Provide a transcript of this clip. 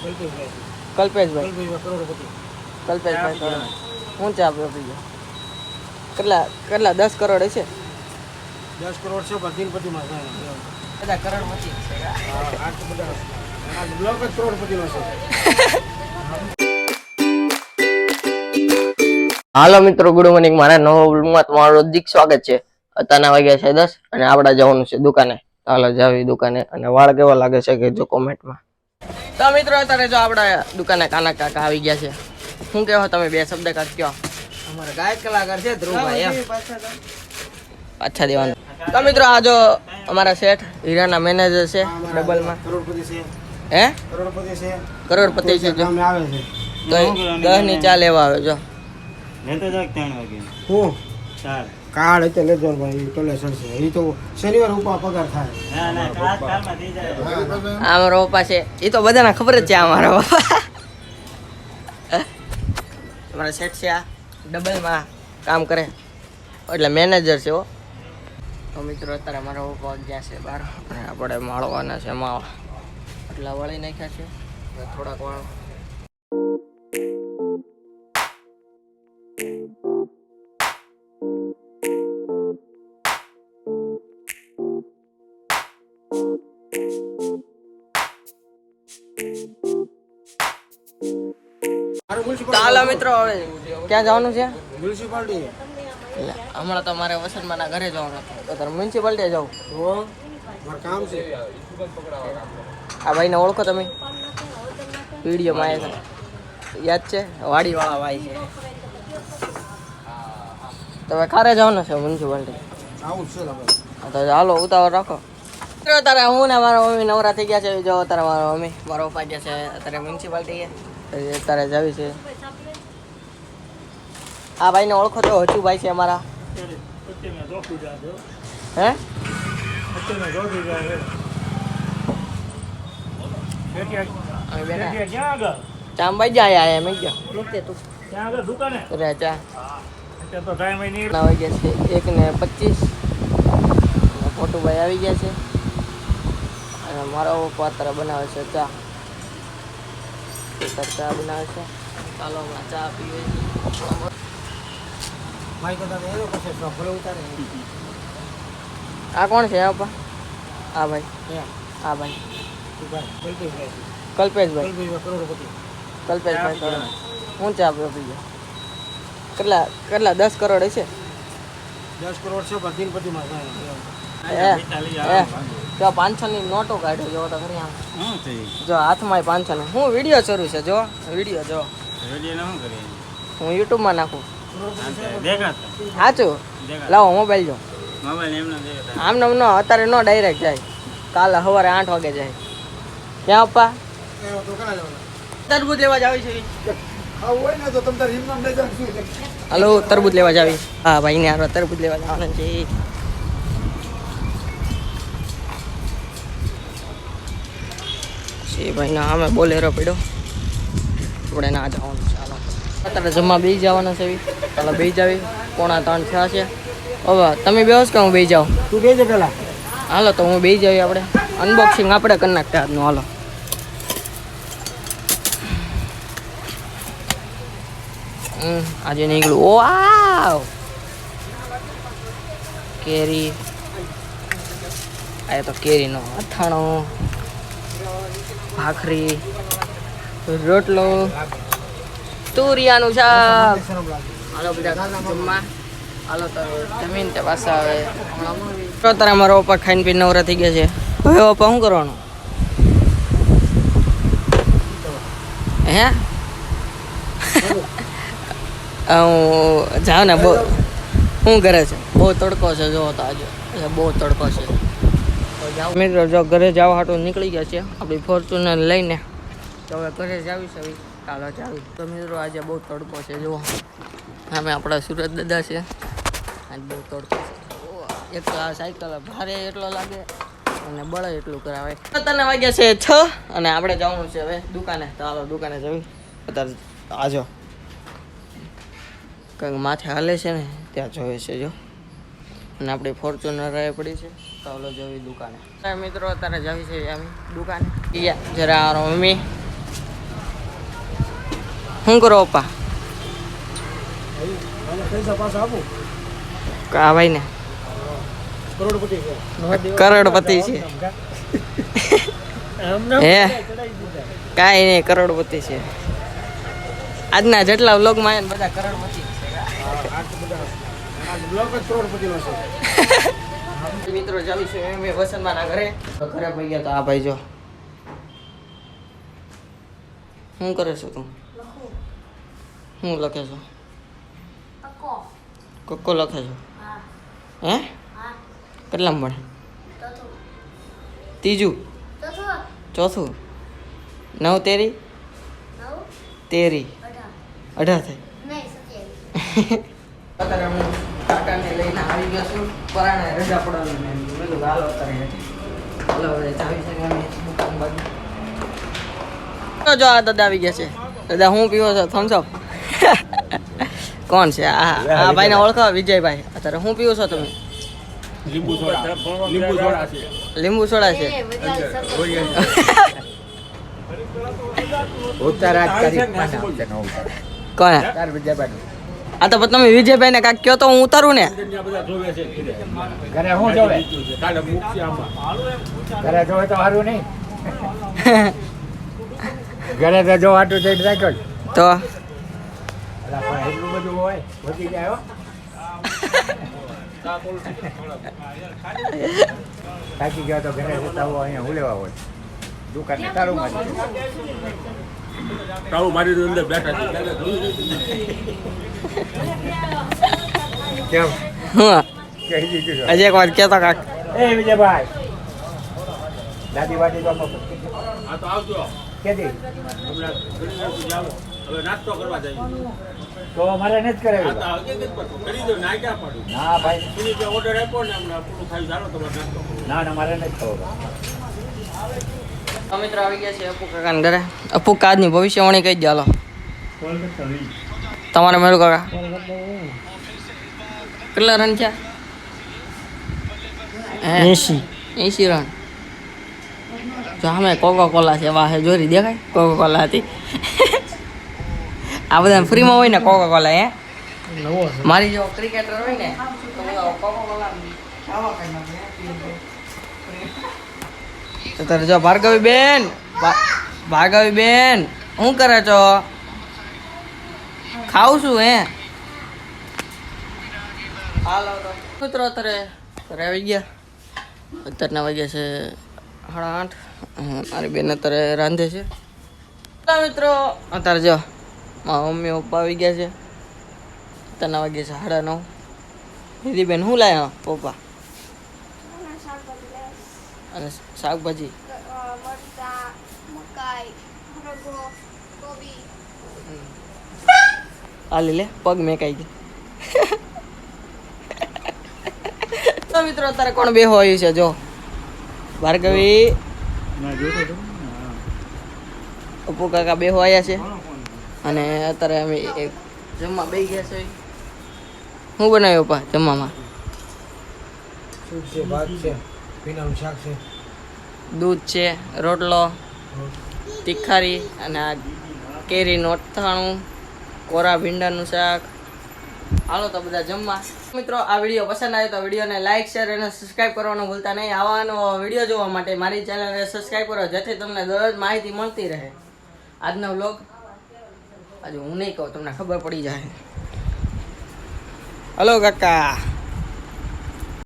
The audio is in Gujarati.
કલ્પેશભાઈ. કલ્પેશભાઈ શું છે આપણે કેટલા કેટલા દસ કરોડ હશે? દસ કરોડ છે બધા કરોડપતિ બ્લોક જ છે. હાલો મિત્રો ગુડ મોર્નિંગ મારા નવો બ્લોગમાં તમારું હાર્દિક સ્વાગત છે. અત્યારના વાગ્યા છે દસ અને આપણે જવાનું છે દુકાને. હાલો જાવી દુકાને. અને વાળ કેવા લાગે છે કે જો કોમેન્ટમાં તો મિત્રો અત્યારે જો આપણા દુકાને કાના કાકા આવી ગયા છે. શું કહેવો તમે બે શબ્દ કાક કહો અમારા ગાયક કલાકાર છે ધ્રુવભાઈ એમ. પાછા દેવાનું. તો મિત્રો આ જો અમારા શેઠ હીરાના મેનેજર છે ડબલમાં. કરોડપતિ છે. હે? કરોડપતિ છે. કરોડપતિ છે જો. આવે છે. તો દસની ચા લેવા આવે જો. હું? કાર્ડ એટલે લેજો ભાઈ ટોલે છે. એ તો શનિવાર ઉપા પગાર થાય. આ મારો પપ્પા છે. એ તો બધાને ખબર જ છે આ મારા પપ્પા. અમારા સેટ છે આ ડબલમાં કામ કરે. એટલે મેનેજર છે હો. તો મિત્રો અત્યારે મારા પપ્પા ગયા છે બહાર અને આપણે માળવાના છે માવા એટલા વળી નાખ્યા છે. થોડાક વાળો. હાલો મિત્રો હવે ક્યાં જવાનું છે? મ્યુનિસિપાલિટી. એટલે હમણાં તો મારે વસંતમાના ઘરે જવાનું હતું. તો તારે મ્યુનિસિપાલિટી જાઉં? કામ છે. આ ભાઈને ઓળખો તમે? વિડીયોમાં આવ્યા યાદ છે? વાડીવાળા ભાઈ છે. તમે ખારે જવાનું છે મ્યુનિસિપાલિટી? તો હાલો ઉતાવળ રાખો. તારે હું ને મારા મમ્મી નવરા થઈ ગયા છે. જો તારા મારા મમ્મી મારો પપ્પા ગયા છે. અત્યારે મ્યુનિસિપાલિટી તારે જવી છે. આ ભાઈને ઓળખો તો હચુભાઈ છે અમારા. હે? ચાંબાઈ જાય આયા મેં ગયો. રે ચા વાગ્યા છે એક ને પચીસ. મોટુભાઈ આવી ગયા છે. અને મારો પાત્ર બનાવે છે ચા. ચા બનાવે છે? ચાલો હમણાં ચા પીએ. આ કોણ છે આ પપ્પા આ ભાઈ. આ ભાઈ. ભાઈ કલ્પેશભાઈ. કલ્પેશભાઈ. હું ચા પી ગયો? કેટલા કેટલા દસ કરોડ હશે? દસ કરોડ છે જો પાંચસો ની નોટો કાઢ્યો જો તો ખરી આમ. જો હાથમાં પાંચસો ની હું વીડિયો શરૂ છે જો. વીડિયો જો. હું યુટ્યુબમાં નાખું. સાચું લાવો મોબાઈલ જો. આમ નમ નો અત્યારે નો ડાયરેક્ટ જાય. કાલે સવારે આઠ વાગે જાય. ક્યાં જવાના તરબૂજ લેવા જાવી છે. આવું હોય ને તો તમે તારે હિમનામ લઈ જાવ શું છે? હલો તરબૂજ લેવા જાવી હા ભાઈ ને તરબૂજ લેવા જવાના છે. ભાઈ ના અમે બોલેરો પડ્યો. આપણે ના જવાનું ચાલો. અત્યારે જમવા બે જવાના છે. ચાલો બે જાવી. પોણા ત્રણ થયા છે. હવે તમે બે કે હું બે જાઉં? તું બે પેલા. હાલો તો હું બે જાવી આપણે. અનબોક્સિંગ આપણે કરી નાખતા આજનું હાલો. આજે નીકળ્યું ઓ કેરી. આ તો કેરીનો અથાણો. ભાખરી, રોટલો, તુરિયાનું શાક. હાલો જમીન તે આવે તો તારા પપ્પા ખાઈને પીને નવરા થઈ છે. હવે પપ્પા શું કરવાનું? હે? હું જાઉં ને બહુ શું કરે છે? બહુ તડકો છે જો તો આજે બહુ તડકો છે. જાઓ. મિત્રો, જો ઘરે જવા હાટું નીકળી ગયા છે. આપણી ફોર્ચ્યુનર લઈને. તો હવે ઘરે જાવી છે કાલો જાવી તો મિત્રો, આજે બહુ તડકો છે, જુઓ. સામે આપણા સુરત દાદા છે. આજે બહુ તડકો છે. એક તો આ સાયકલ ભારે એટલો લાગે અને બળ એટલું કરાવે. તને વાગ્યા છે છ અને આપણે જવાનું છે હવે દુકાને. તો હાલો, દુકાને જવી. અત્યારે આજો. કંઈક માથે હાલે છે ને, ત્યાં જોયે છે, જો. અને આપણી ફોર્ચ્યુનર રહે પડી છે. તો જવી દુકાને. મિત્રો, અત્યારે જવી છે એમ દુકાને. જરા મારો મમ્મી. શું કરો, પપ્પા? ભાઈ ને કરોડપતિ છે. હે? કાંઈ નહીં, કરોડપતિ છે. આજના જેટલા વ્લોગમાં આયા બધા કરોડપતિ બ્લોક જ કરોડપતિનો છે. મિત્રો ચાલુ છે એમ એ વસંતમાના ઘરે. તો ઘરે પડી ગયા તો આ ભાઈ જો. શું કરે છે તું? શું લખે છો? કક્કો. લખે છો? હે. કેટલા ભણે? ત્રીજું? ચોથું. નવ તેરી? તેરી. અઢાર. થાય. અત્યારે હું કાકાને લઈને આવી ગયો છું. પરાણે રજા પડવાની મેં કીધું હાલો અત્યારે હાલો હવે ચાવી છે જો આ દાદા આવી ગયા છે. દાદા હું પીવો છો? થમ્સઅપ કોણ છે? આ આ ભાઈને ઓળખાવો વિજયભાઈ. અત્યારે હું પીવો છો તમે? લીંબુ સોડા. લીંબુ સોડા છે. લીંબુ સોડા છે. કોણ? આ તો તમે વિજયભાઈ ને કાંઈક કહો તો હું ઉતારું ને. ઘરે હું જોવે? ઘરે જોવે તો સારું નહીં. ઘરે તો જો આટલું થઈ રાખ્યો તો? એટલું બધું હોય વધી જાય થાકી ગયો તો ઘરે જતા હોય અહીંયા હું લેવા હોય? દુકાને તારું મારી તાળું મારી અંદર બેઠા છે. કેમ? હું. કહી દીધું છે. હજી એક વાર કહેતો કાક. એ વિજયભાઈ. દાદી વાટી તો આ હા તો આવજો. કેદી હમણાં. હવે નાસ્તો કરવા જઈએ. તો મારે નથી કરે કરાવી તો હવે કે કરી દો ના ક્યાં પાડું? ના ભાઈ. જે ઓર્ડર આપ્યો ને હમણાં પૂરું થાય ચાલો તમારે નાસ્તો ના ના મારે નથી ખબર. મિત્રો આવી ગયા છે અપુ કાકાને ઘરે. અપુ કાજની ભવિષ્યવાણી કહી દો હાલો. તમારે મેળું કાકા? કેટલા રન છે એસી એસી રન. જો અમે કોકો કોલા છે વાહે જોરી દેખાય? કોકો કોલા હતી. આ બધા ફ્રીમાં હોય ને કોકો કોલા હે મારી જો ક્રિકેટર હોય ને તો કોકો કોલા ખાવા કઈ નાખે તો તારે જો ભાર્ગવી બેન ભાર્ગવી બેન શું કરે છો? ખાવ છું હે. મિત્રો અત્યારે ઘરે આવી ગયા. અત્યારના વાગ્યા છે સાડા આઠ. મારી બેન અત્યારે રાંધે છે. મિત્રો, અત્યારે જો મારા મમ્મી પપ્પા આવી ગયા છે. અત્યારના વાગ્યા છે સાડા નવ. દીદી બેન શું લાયા? પપ્પા. અને શાકભાજી. મરચા મકાઈ હરગો કોબી. આ લે લે પગ મેકાઈ ગઈ તો મિત્રો અત્યારે કોણ બે હોય છે જો. ભાર્ગવી અપુ કાકા બેહો આવ્યા છે. અને અત્યારે અમે એક જમવા બે ગયા છે. શું બનાવ્યો પા જમવામાં? શું છે વાત છે. પીનાનું શાક છે? દૂધ છે રોટલો તીખારી અને આ કેરીનું અથાણું કોરા ભીંડાનું શાક. હાલો તો બધા જમવા. મિત્રો આ વીડિયો પસંદ આવ્યો તો વિડીયોને લાઇક શેર અને સબસ્ક્રાઇબ કરવાનું ભૂલતા નહીં. આવવાનો વીડિયો જોવા માટે મારી ચેનલને સબસ્ક્રાઇબ કરો જેથી તમને દરરોજ માહિતી મળતી રહે. આજનો વ્લોગ આજે હું નહીં કહું તમને ખબર પડી જાય. હલો કાકા.